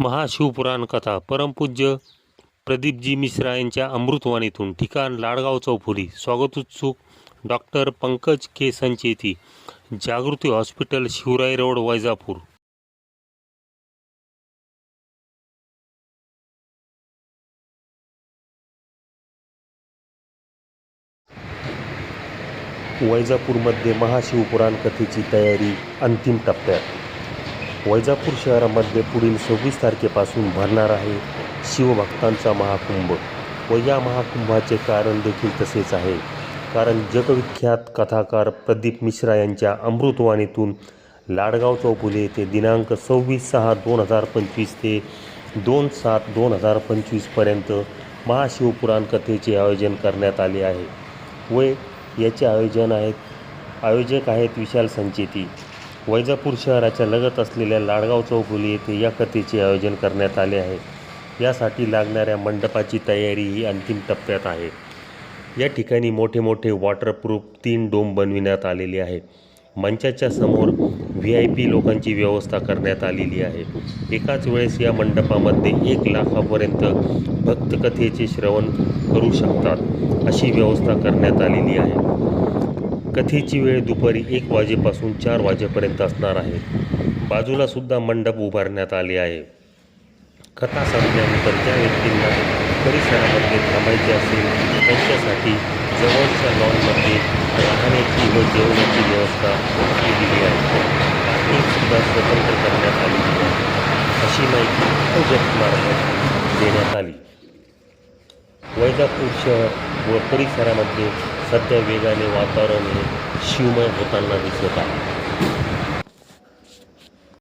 महाशिवपुराण कथा परमपूज्य प्रदीपजी मिश्रा यांच्या अमृतवाणीतून ठिकाण लाडगाव चौफुली. स्वागत उत्सुक doctor Pankaj K. Sancheti Jagruti hospital Shivrai road Vaijapur. वैजापूरमध्ये Mahashivpuran कथेची तयारी अंतिम टप्प्यात. वैजापूर शहरामध्ये पुढील सव्वीस तारखेपासून भरणार आहे शिवभक्तांचा महाकुंभ. व या महाकुंभाचे कारण देखील तसेच आहे. कारण जगविख्यात कथाकार प्रदीप मिश्रा यांच्या अमृतवाणीतून लाडगाव चौफुले येथे दिनांक सव्वीस सहा दोन हजार पंचवीस ते दोन सात दोन हजार पंचवीसपर्यंत महाशिवपुराण कथेचे आयोजन करण्यात आले आहे. व याचे आयोजन आहेत आयोजक आहेत विशाल संचेती. वैजापूर शहराच्या लगत असलेल्या लाडगाव चौफुली येथे या कथेचे आयोजन करण्यात आले आहे. यासाठी लागणाऱ्या मंडपाची तयारी ही अंतिम टप्प्यात आहे. या ठिकाणी मोठे मोठे वॉटरप्रूफ तीन डोम बनविण्यात आलेले आहे. मंचाच्या समोर व्ही आय पी लोकांची व्यवस्था करण्यात आलेली आहे. एकाच वेळेस या मंडपामध्ये एक लाखापर्यंत भक्तकथेचे श्रवण करू शकतात अशी व्यवस्था करण्यात आलेली आहे. कथेची वेळ दुपारी एक वाजेपासून चार वाजेपर्यंत असणार आहे. बाजूला सुद्धा मंडप उभारण्यात आले आहे. कथा संपल्यानंतर ज्या व्यक्तींना परिसरामध्ये थांबायचे असेल त्यांच्यासाठी जवळच्या लॉनमध्ये राहण्याची व जेवणाची व्यवस्था केलेली आहे. पार्किंगसुद्धा स्वतंत्र करण्यात आलेली आहे. अशी माहिती उपजतमार्फत देण्यात आली. वैजापूर शहर व परिसरामध्ये सध्या वेगाने वातावरण हे शिवमय होताना दिसत आहे.